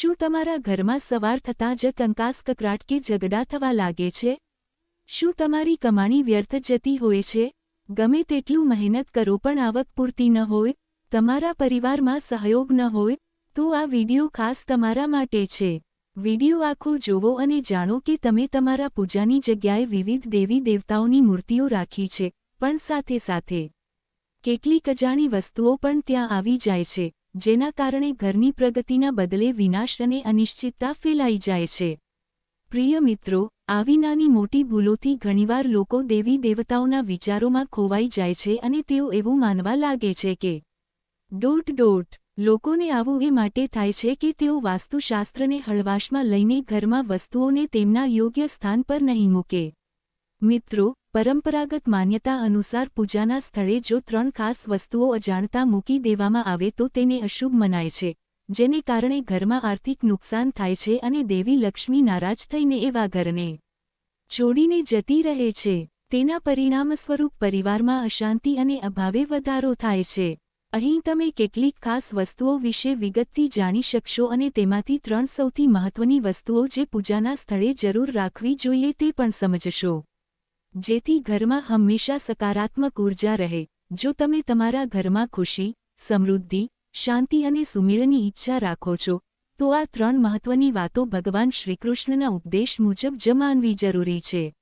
શું તમારા ઘરમાં સવાર થતાં જ કંકાસ કકરાટ કે ઝઘડા થવા લાગે છે? શું તમારી કમાણી વ્યર્થ જતી હોય છે? ગમે તેટલું મહેનત કરો પણ આવક પૂરતી ન હોય, તમારા પરિવારમાં સહયોગ ન હોય, તો આ વીડિયો ખાસ તમારા માટે છે. વિડિયો આખો જોવો અને જાણો કે તમે તમારા પૂજાની જગ્યાએ વિવિધ દેવી દેવતાઓની મૂર્તિઓ રાખી છે, પણ સાથે સાથે કેટલીક અજાણી વસ્તુઓ પણ ત્યાં આવી જાય છે. જેના કારણે ઘરની પ્રગતિના બદલે વિનાશ અને અનિશ્ચિતતા ફેલાઈ જાય છે. પ્રિય મિત્રો, આવી નાની મોટી ભૂલોથી ઘણીવાર લોકો દેવી દેવતાઓના વિચારોમાં ખોવાઈ જાય છે અને તેઓ એવું માનવા લાગે છે કે, ડોટ ડોટ, લોકોને આવું એ માટે થાય છે કે તેઓ વાસ્તુશાસ્ત્રને હળવાશમાં લઈને ઘરમાં વસ્તુઓને તેમના યોગ્ય સ્થાન પર નહીં મૂકે. મિત્રો પરંપરાગત માન્યતા અનુસાર પૂજાના સ્થળે જો ત્રણ ખાસ વસ્તુઓ અજાણતા મૂકી દેવામાં આવે તો તેને અશુભ મનાય છે, જેને કારણે ઘરમાં આર્થિક નુકસાન થાય છે અને દેવી લક્ષ્મી નારાજ થઈને એવા ઘરને છોડીને જતી રહે છે. તેના પરિણામ સ્વરૂપ પરિવારમાં અશાંતિ અને અભાવે વધારો થાય છે. અહીં તમે કેટલીક ખાસ વસ્તુઓ વિશે વિગતથી જાણી શકશો અને તેમાંથી ત્રણ સૌથી મહત્વની વસ્તુઓ જે પૂજાના સ્થળે જરૂર રાખવી જોઈએ તે પણ સમજશો. જેથી ઘરમાં હંમેશા સકારાત્મક ઊર્જા રહે. જો તમે તમારા ઘરમાં ખુશી, સમૃદ્ધિ, શાંતિ અને સુમેળની ઈચ્છા રાખો છો, તો આ ત્રણ મહત્વની વાતો ભગવાન શ્રીકૃષ્ણના ઉપદેશ મુજબ જ માનવી જરૂરી છે.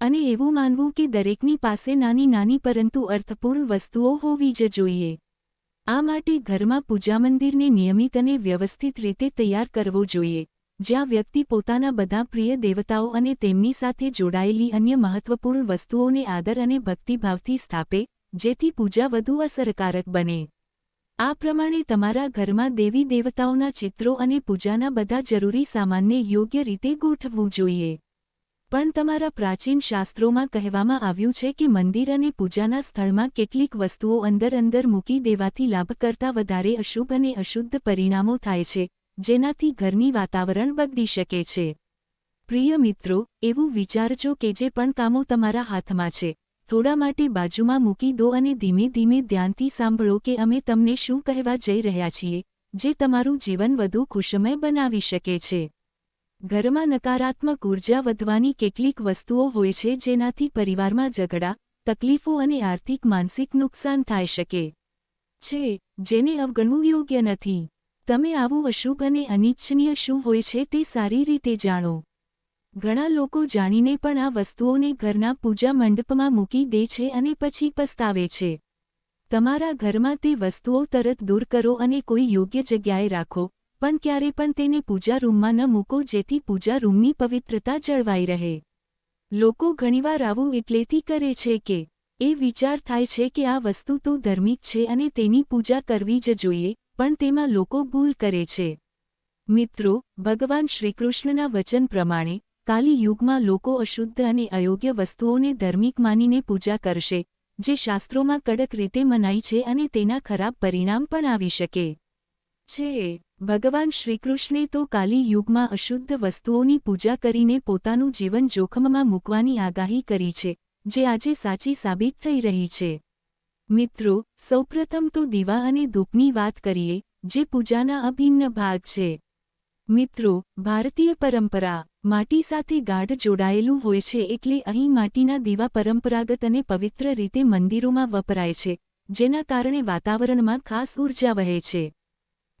અને એવું માનવું કે દરેકની પાસે નાની નાની પરંતુ અર્થપૂર્ણ વસ્તુઓ હોવી જ જોઈએ. આ માટે ઘરમાં પૂજા મંદિરને નિયમિત અને વ્યવસ્થિત રીતે તૈયાર કરવો જોઈએ. જ્યાં વ્યક્તિ પોતાના બધા પ્રિય દેવતાઓ અને તેમની સાથે જોડાયેલી અન્ય મહત્વપૂર્ણ વસ્તુઓને આદર અને ભક્તિભાવથી સ્થાપે, જેથી પૂજા વધુ અસરકારક બને. આ પ્રમાણે તમારા ઘરમાં દેવી દેવતાઓના ચિત્રો અને પૂજાના બધા જરૂરી સામાનને યોગ્ય રીતે ગોઠવવું જોઈએ. પણ તમારા પ્રાચીન શાસ્ત્રોમાં કહેવામાં આવ્યું છે કે મંદિર અને પૂજાના સ્થળમાં કેટલીક વસ્તુઓ અંદર અંદર મૂકી દેવાથી લાભ કરતાં વધારે અશુભ અને અશુદ્ધ પરિણામો થાય છે. જેનાથી ઘરની વાતાવરણ બગડી શકે છે. પ્રિય મિત્રો, એવું વિચારજો કે જે પણ કામો તમારા હાથમાં છે. થોડા માટે બાજુમાં મૂકી દો અને ધીમે ધીમે ધ્યાનથી સાંભળો કે અમે તમને શું કહેવા જઈ રહ્યા છીએ, જે તમારું જીવન વધુ ખુશમય બનાવી શકે છે. ઘરમાં નકારાત્મક ઊર્જા વધવાની કેટલીક વસ્તુઓ હોય છે જેનાથી પરિવારમાં ઝઘડા, તકલીફો અને આર્થિક માનસિક નુકસાન થઈ શકે છે, જેને અવગણવું યોગ્ય નથી. તમે આવું અશુભ અને અનિચ્છનીય શું હોય છે તે સારી રીતે જાણો. ઘણા લોકો જાણીને પણ આ વસ્તુઓને ઘરના પૂજા મંડપમાં મૂકી દે છે અને પછી પસ્તાવે છે. તમારા ઘરમાં તે વસ્તુઓ તરત દૂર કરો અને કોઈ યોગ્ય જગ્યાએ રાખો, પણ ક્યારે પણ તેને પૂજા રૂમમાં ન મૂકો જેથી પૂજા રૂમની પવિત્રતા જળવાઈ રહે. લોકો ઘણીવાર આવું એટલેથી કરે છે કે, એ વિચાર થાય છે કે આ વસ્તુ તો ધાર્મિક છે અને તેની પૂજા કરવી જ જોઈએ પણ તેમાં લોકો ભૂલ કરે છે. મિત્રો, ભગવાન શ્રીકૃષ્ણના વચન પ્રમાણે, કાલી યુગમાં લોકો અશુદ્ધ અને અયોગ્ય વસ્તુઓને ધાર્મિક માનીને પૂજા કરશે, જે શાસ્ત્રોમાં કડક રીતે મનાઈ છે અને તેના ખરાબ પરિણામ પણ આવી શકે. છે, ભગવાન શ્રીકૃષ્ણે તો કાલી યુગમાં અશુદ્ધ વસ્તુઓની પૂજા કરીને પોતાનું જીવન જોખમમાં મૂકવાની આગાહી કરી છે, જે આજે સાચી સાબિત થઈ રહી છે. મિત્રો, સૌપ્રથમ તો દીવા અને ધૂપની વાત કરીએ, જે પૂજાના અભિન્ન ભાગ છે. મિત્રો, ભારતીય પરંપરા, માટી સાથે ગાઢ જોડાયેલું હોય છે એટલે અહીં માટીના દીવા પરંપરાગત અને પવિત્ર રીતે મંદિરોમાં વપરાય છે, જેના કારણે વાતાવરણમાં ખાસ ઊર્જા વહે છે.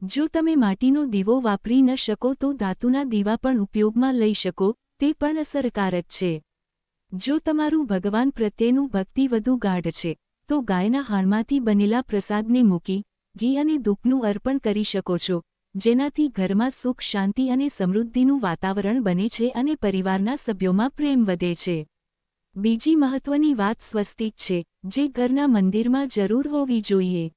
જો તમે માટીનો દીવો વાપરી ન શકો તો ધાતુના દીવા પણ ઉપયોગમાં લઈ શકો, તે પણ અસરકારક છે. જો તમારું ભગવાન પ્રત્યેનું ભક્તિ વધુ ગાઢ છે તો ગાયના હાણમાંથી બનેલા પ્રસાદને મૂકી, ઘી અને દુઃખનું અર્પણ કરી શકો છો, જેનાથી ઘરમાં સુખ, શાંતિ અને સમૃદ્ધિનું વાતાવરણ બને છે અને પરિવારના સભ્યોમાં પ્રેમ વધે છે. બીજી મહત્વની વાત સ્વસ્તિક છે, જે ઘરના મંદિરમાં જરૂર હોવી જોઈએ.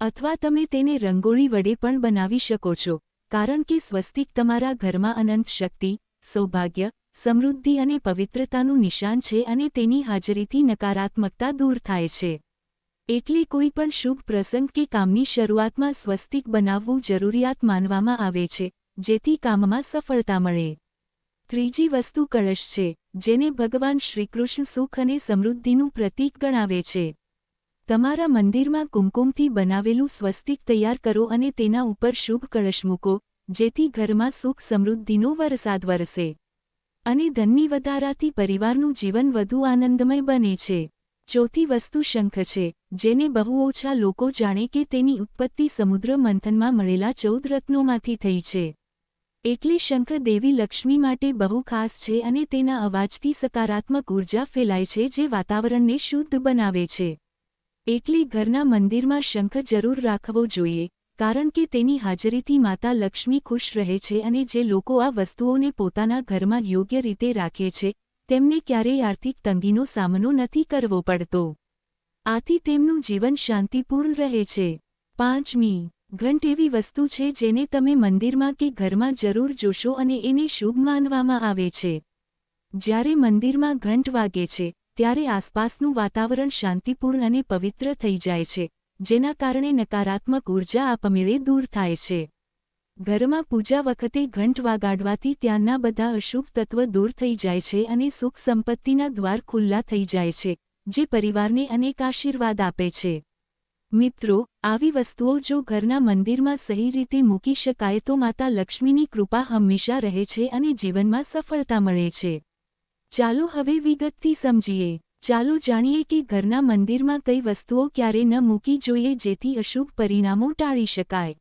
અથવા તમે તેને રંગોળી વડે પણ બનાવી શકો છો, કારણ કે સ્વસ્તિક તમારા ઘરમાં અનંત શક્તિ, સૌભાગ્ય, સમૃદ્ધિ અને પવિત્રતાનું નિશાન છે અને તેની હાજરીથી નકારાત્મકતા દૂર થાય છે. એટલે કોઈ પણ શુભ પ્રસંગ કે કામની શરૂઆતમાં સ્વસ્તિક બનાવવું જરૂરિયાત માનવામાં આવે છે, જેથી કામમાં સફળતા મળે. ત્રીજી વસ્તુ કળશ છે, જેને ભગવાન શ્રીકૃષ્ણ સુખ અને સમૃદ્ધિનું પ્રતીક ગણાવે છે. તમારા મંદિરમાં કુમકુમથી બનાવેલું સ્વસ્તિક તૈયાર કરો અને તેના ઉપર શુભ કળશ મૂકો, જેથી ઘરમાં સુખ સમૃદ્ધિનો વરસાદ વરસે. અને ધનની વધારાથી પરિવારનું જીવન વધુ આનંદમય બને છે. ચોથી વસ્તુ શંખ છે, જેને બહુ ઓછા લોકો જાણે કે તેની ઉત્પત્તિ સમુદ્ર મંથનમાં મળેલા ચૌદ રત્નોમાંથી થઈ છે. એટલે શંખ દેવી લક્ષ્મી માટે બહુ ખાસ છે અને તેના અવાજથી સકારાત્મક ઊર્જા ફેલાય છે જે વાતાવરણને શુદ્ધ બનાવે છે. એટલે ઘરના મંદિરમાં શંખ જરૂર રાખવો જોઈએ, કારણ કે તેની હાજરીથી માતા લક્ષ્મી ખુશ રહે છે અને જે લોકો આ વસ્તુઓને પોતાના ઘરમાં યોગ્ય રીતે રાખે છે તેમને ક્યારેય આર્થિક તંગીનો સામનો નથી કરવો પડતો. આથી તેમનું જીવન શાંતિપૂર્ણ રહે છે. પાંચમી, ઘંટ એવી વસ્તુ છે જેને તમે મંદિરમાં કે ઘરમાં જરૂર જોશો અને એને શુભ માનવામાં આવે છે. જ્યારે મંદિરમાં ઘંટ વાગે છે, ત્યારે આસપાસનું વાતાવરણ શાંતિપૂર્ણ અને પવિત્ર થઈ જાય છે, જેના કારણે નકારાત્મક ઊર્જા આપમેળે દૂર થાય છે. ઘરમાં પૂજા વખતે ઘંટ વાગાડવાથી ત્યાંના બધા અશુભ તત્વ દૂર થઈ જાય છે અને સુખ સંપત્તિના દ્વાર ખુલ્લા થઈ જાય છે, જે પરિવારને અનેક આશીર્વાદ આપે છે. મિત્રો, આવી વસ્તુઓ જો ઘરના મંદિરમાં સહી રીતે મૂકી શકાય તો માતા લક્ષ્મીની કૃપા હંમેશા રહે છે અને જીવનમાં સફળતા મળે છે. ચાલો હવે વિગતથી સમજીએ. ચાલો જાણીએ કે ઘરના મંદિરમાં કઈ વસ્તુઓ ક્યારે ન મૂકી જોઈએ જેથી અશુભ પરિણામો ટાળી શકાય.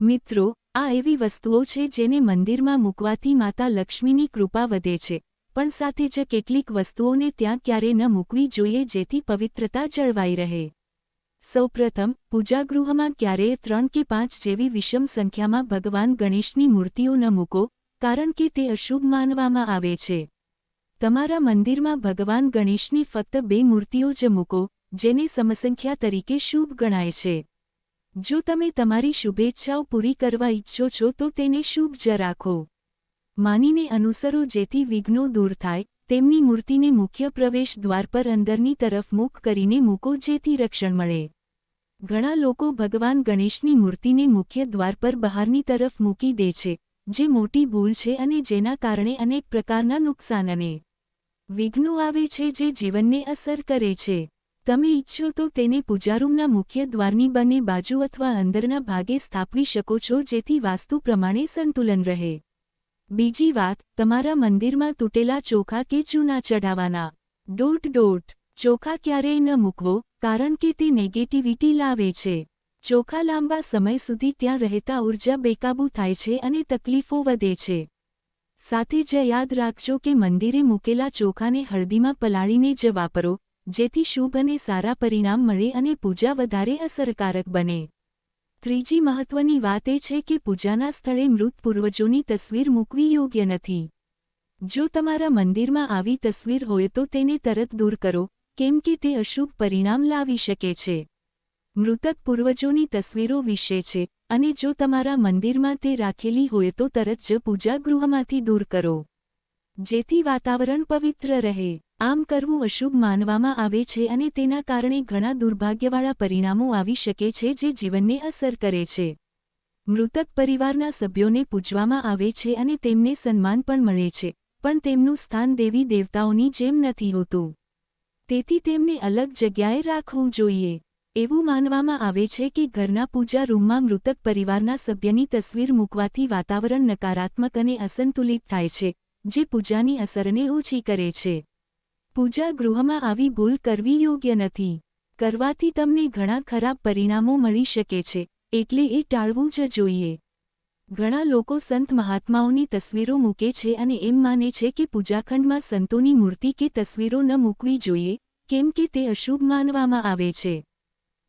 મિત્રો આ એવી વસ્તુઓ છે જેને મંદિરમાં મૂકવાથી માતા લક્ષ્મીની કૃપા વધે છે, પણ સાથે જ કેટલીક વસ્તુઓને ત્યાં ક્યારે ન મૂકવી જોઈએ જેથી પવિત્રતા જળવાઈ રહે. સૌપ્રથમ, પૂજાગૃહમાં ક્યારેય ત્રણ કે પાંચ જેવી વિષમ સંખ્યામાં ભગવાન ગણેશની મૂર્તિઓ ન મૂકો, કારણ કે તે અશુભ માનવામાં આવે છે. તમારા મંદિરમાં ભગવાન ગણેશની ફક્ત બે મૂર્તિઓ જ મૂકો, જેને સમસંખ્યા તરીકે શુભ ગણાય છે. જો તમે તમારી શુભેચ્છાઓ પૂરી કરવા ઈચ્છો છો તો તેને શુભ જ રાખો. માનીને અનુસરો જેથી વિઘ્નો દૂર થાય, તેમની મૂર્તિને મુખ્ય પ્રવેશ દ્વાર પર અંદરની તરફ મુખ કરીને મૂકો જેથી રક્ષણ મળે. ઘણા લોકો ભગવાન ગણેશની મૂર્તિને મુખ્ય દ્વાર પર બહારની તરફ મૂકી દે છે, જે મોટી ભૂલ છે અને જેના કારણે અનેક પ્રકારના નુકસાન અને વિઘ્નો આવે છે જે જીવનને અસર કરે છે. તમે ઇચ્છો તો તેને પૂજારૂમના મુખ્ય દ્વારની બંને બાજુ અથવા અંદરના ભાગે સ્થાપવી શકો છો જેથી વાસ્તુ પ્રમાણે સંતુલન રહે. બીજી વાત, તમારા મંદિરમાં તૂટેલા ચોખા કે ચૂના ચઢાવવાના ડોટ ડોટ ચોખા ક્યારેય ન મૂકવો, કારણ કે તે નેગેટિવિટી લાવે છે. ચોખા લાંબા સમય સુધી ત્યાં રહેતા ઊર્જા બેકાબૂ થાય છે અને તકલીફો વધે છે. સાથે જ યાદ રાખજો કે મંદિરે મૂકેલા ચોખાને હળદીમાં પલાળીને જ વાપરો જેથી શુભ અને સારા પરિણામ મળે અને પૂજા વધારે અસરકારક બને. ત્રીજી મહત્વની વાત એ છે કે પૂજાના સ્થળે મૃત પૂર્વજોની તસવીર મૂકવી યોગ્ય નથી. જો તમારા મંદિરમાં આવી તસવીર હોય તો તેને તરત દૂર કરો, કેમ કે તે અશુભ પરિણામ લાવી શકે છે. મૃતક પૂર્વજોની તસવીરો વિશે છે, અને જો તમારા મંદિરમાં તે રાખેલી હોય તો તરત જ પૂજાગૃહમાંથી દૂર કરો. જેથી વાતાવરણ પવિત્ર રહે. આમ કરવું અશુભ માનવામાં આવે છે અને તેના કારણે ઘણા દુર્ભાગ્યવાળા પરિણામો આવી શકે છે જે જીવનને અસર કરે છે. મૃતક પરિવારના સભ્યોને પૂજવામાં આવે છે અને તેમને સન્માન પણ મળે છે, પણ તેમનું સ્થાન દેવી દેવતાઓની જેમ નથી હોતું. તેથી તેમને અલગ જગ્યાએ રાખવું જોઈએ. એવું માનવામાં આવે છે કે ઘરના પૂજા રૂમમાં મૃતક પરિવારના સભ્યની તસવીર મૂકવાથી વાતાવરણ નકારાત્મક અને અસંતુલિત થાય છે, જે પૂજાની અસરને ઓછી કરે છે. પૂજા ગૃહમાં આવી ભૂલ કરવી યોગ્ય નથી. કરવાથી તમને ઘણા ખરાબ પરિણામો મળી શકે છે, એટલે એ ટાળવું જ જોઈએ. ઘણા લોકો સંત મહાત્માઓની તસવીરો મૂકે છે અને એમ માને છે કે પૂજાખંડમાં સંતોની મૂર્તિ કે તસવીરો ન મૂકવી જોઈએ, કેમ કે તે અશુભ માનવામાં આવે છે.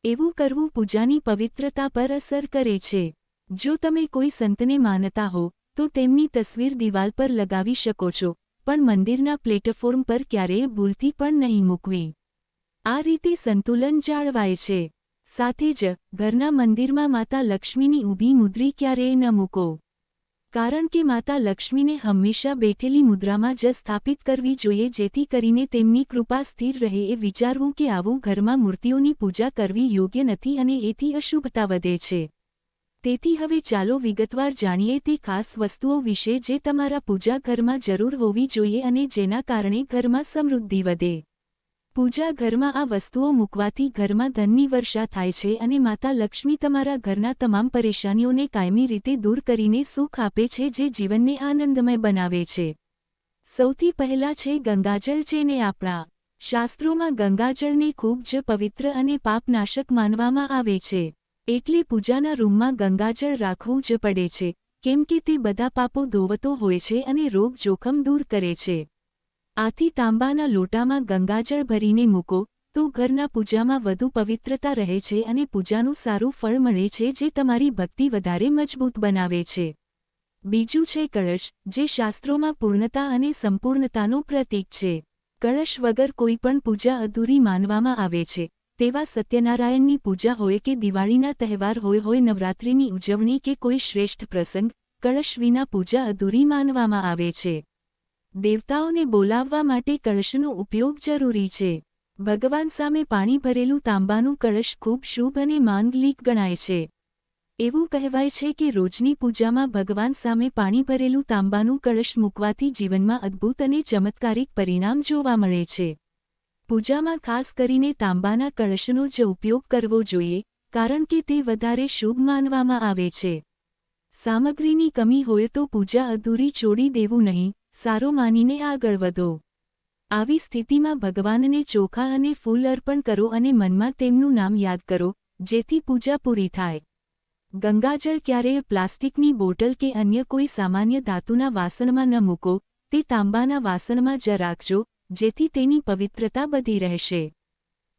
એવું કરવું પૂજાની પવિત્રતા પર અસર કરે છે. જો તમે કોઈ સંતને માનતા હો, તો તેમની તસવીર દિવાલ પર લગાવી શકો છો. પણ મંદિરના પ્લેટફોર્મ પર ક્યારેય ભૂલથી પણ નહીં મૂકવી. આ રીતે સંતુલન જાળવાય છે. સાથે જ, ઘરના મંદિરમાં માતા લક્ષ્મીની ઊભી મુદ્રી ક્યારેય ન મૂકો. કારણ કે માતા લક્ષ્મીને હંમેશા બેઠેલી મુદ્રામાં જ સ્થાપિત કરવી જોઈએ જેથી કરીને તેમની કૃપા સ્થિર રહે એ વિચારવું કે આવું ઘરમાં મૂર્તિઓની પૂજા કરવી યોગ્ય નથી અને એથી અશુભતા વધે છે. તેથી હવે ચાલો વિગતવાર જાણીએ તે ખાસ વસ્તુઓ વિશે જે તમારા પૂજા ઘરમાં જરૂર હોવી જોઈએ અને જેના કારણે ઘરમાં સમૃદ્ધિ વધે. પૂજા ઘરમાં આ વસ્તુઓ મૂકવાથી ઘરમાં ધનની વર્ષા થાય છે અને માતા લક્ષ્મી તમારા ઘરના તમામ પરેશાનીઓને કાયમી રીતે દૂર કરીને સુખ આપે છે જે જીવનને આનંદમય બનાવે છે. સૌથી પહેલા છે ગંગાજળ જેને આપણા શાસ્ત્રોમાં ગંગાજળને ખૂબ જ પવિત્ર અને પાપનાશક માનવામાં આવે છે. એટલે પૂજાના રૂમમાં ગંગાજળ રાખવું જ પડે છે, કેમ કે તે બધા પાપો ધોવતો હોય છે અને રોગ જોખમ દૂર કરે છે. આથી તાંબાના લોટામાં ગંગાજળ ભરીને મૂકો, તો ઘરના પૂજામાં વધુ પવિત્રતા રહે છે અને પૂજાનું સારું ફળ મળે છે જે તમારી ભક્તિ વધારે મજબૂત બનાવે છે. બીજું છે કળશ, જે શાસ્ત્રોમાં પૂર્ણતા અને સંપૂર્ણતાનું પ્રતીક છે. કળશ વગર કોઈ પણ પૂજા અધૂરી માનવામાં આવે છે. તેવા સત્યનારાયણની પૂજા હોય કે દિવાળીના તહેવાર હોય હોય નવરાત્રિની ઉજવણી કે કોઈ શ્રેષ્ઠ પ્રસંગ, કળશ વિના પૂજા અધૂરી માનવામાં આવે છે. દેવતાઓને બોલાવવા માટે કળશનો ઉપયોગ જરૂરી છે. ભગવાન સામે પાણી ભરેલું તાંબાનું કળશ ખૂબ શુભ અને માંગલિક ગણાય છે. એવું કહેવાય છે કે રોજની પૂજામાં ભગવાન સામે પાણી ભરેલું તાંબાનું કળશ મૂકવાથી જીવનમાં અદ્ભુત અને ચમત્કારિક પરિણામ જોવા મળે છે. પૂજામાં ખાસ કરીને તાંબાના કળશનો જ ઉપયોગ કરવો જોઈએ, કારણ કે તે વધારે શુભ માનવામાં આવે છે. સામગ્રીની કમી હોય તો પૂજા અધૂરી છોડી દેવું નહીં, સારો માનીને આગળ વધો. આવી સ્થિતિમાં ભગવાનને ચોખા અને ફૂલ અર્પણ કરો અને મનમાં તેમનું નામ યાદ કરો, જેથી પૂજા પૂરી થાય. ગંગાજળ ક્યારેય પ્લાસ્ટિકની બોટલ કે અન્ય કોઈ સામાન્ય ધાતુના વાસણમાં ન મૂકો, તે તાંબાના વાસણમાં જ રાખજો જેથી તેની પવિત્રતા બધી રહેશે.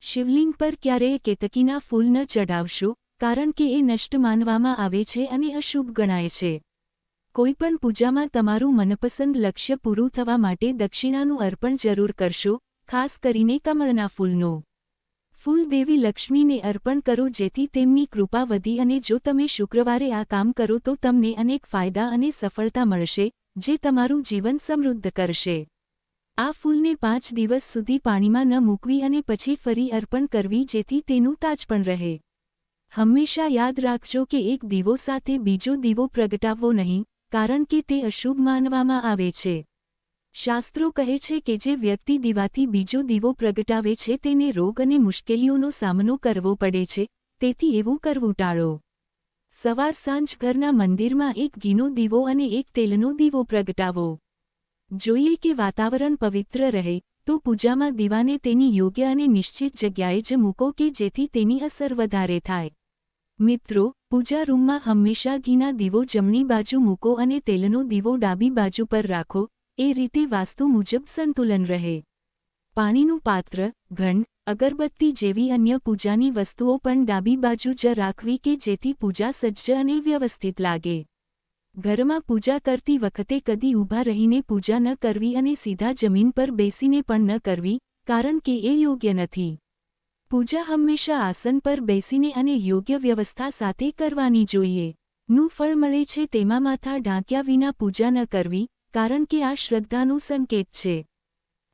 શિવલિંગ પર ક્યારેય કેતકીના ફૂલ ન ચઢાવશો, કારણ કે એ નષ્ટ માનવામાં આવે છે અને અશુભ ગણાય છે. કોઈપણ પૂજામાં તમારું મનપસંદ લક્ષ્ય પૂરું થવા માટે દક્ષિણાનું અર્પણ જરૂર કરશો, ખાસ કરીને કમળના ફૂલનો. ફૂલ દેવી લક્ષ્મીને અર્પણ કરો જેથી તેમની કૃપા વધી અને જો તમે શુક્રવારે આ કામ કરો તો તમને અનેક ફાયદા અને સફળતા મળશે, જે તમારું જીવન સમૃદ્ધ કરશે. આ ફૂલને પાંચ દિવસ સુધી પાણીમાં ન મૂકવી અને પછી ફરી અર્પણ કરવી જેથી તેનું તાજ પણ રહે. હંમેશા યાદ રાખજો કે એક દીવો સાથે બીજો દીવો પ્રગટાવવો નહીં, કારણ કે તે અશુભ માનવામાં આવે છે. શાસ્ત્રો કહે છે કે જે વ્યક્તિ દીવાથી બીજો દીવો પ્રગટાવે છે તેને રોગ અને મુશ્કેલીઓનો સામનો કરવો પડે છે, તેથી એવું કરવું ટાળો. સવાર સાંજ ઘરના મંદિરમાં એક ઘીનો દીવો અને એક તેલનો દીવો પ્રગટાવો. જોઈએ કે વાતાવરણ પવિત્ર રહે, તો પૂજામાં દીવાને તેની યોગ્ય અને નિશ્ચિત જગ્યાએ જ મૂકો કે જેથી તેની અસર વધારે થાય. મિત્રો, પૂજા રૂમમાં હંમેશા ઘીના દીવો જમણી બાજુ મૂકો અને તેલનો દીવો ડાબી બાજુ પર રાખો, એ રીતે વાસ્તુ મુજબ સંતુલન રહે. પાણીનું પાત્ર, ઘન, અગરબત્તી જેવી અન્ય પૂજાની વસ્તુઓ પણ ડાબી બાજુ જ રાખવી કે જેથી પૂજા સજ્જ અને વ્યવસ્થિત લાગે. ઘરમાં પૂજા કરતી વખતે કદી ઊભા રહીને પૂજા ન કરવી અને સીધા જમીન પર બેસીને પણ ન કરવી, કારણ કે એ યોગ્ય નથી. પૂજા હંમેશા આસન પર બેસીને અને યોગ્ય વ્યવસ્થા સાથે કરવાની જોઈએ. નું ફળ મળે છે તેમાં માથા ઢાંક્યા વિના પૂજા ન કરવી, કારણ કે આ શ્રદ્ધાનું સંકેત છે.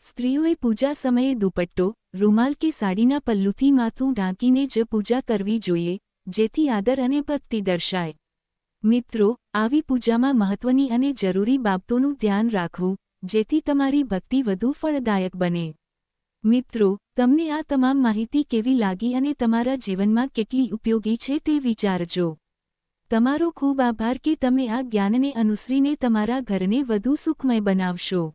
સ્ત્રીઓએ પૂજા સમયે દુપટ્ટો, રૂમાલ કે સાડીના પલ્લુથી માથું ઢાંકીને જ પૂજા કરવી જોઈએ, જેથી આદર અને ભક્તિ દર્શાય. મિત્રો, આવી પૂજામાં મહત્વની અને જરૂરી બાબતોનું ધ્યાન રાખવું, જેથી તમારી ભક્તિ વધુ ફળદાયક બને. મિત્રો, તમને આ તમામ માહિતી કેવી લાગી અને તમારા જીવનમાં કેટલી ઉપયોગી છે તે વિચારજો. તમારો ખૂબ આભાર કે તમે આ જ્ઞાનને અનુસરીને તમારા ઘરને વધુ સુખમય બનાવશો.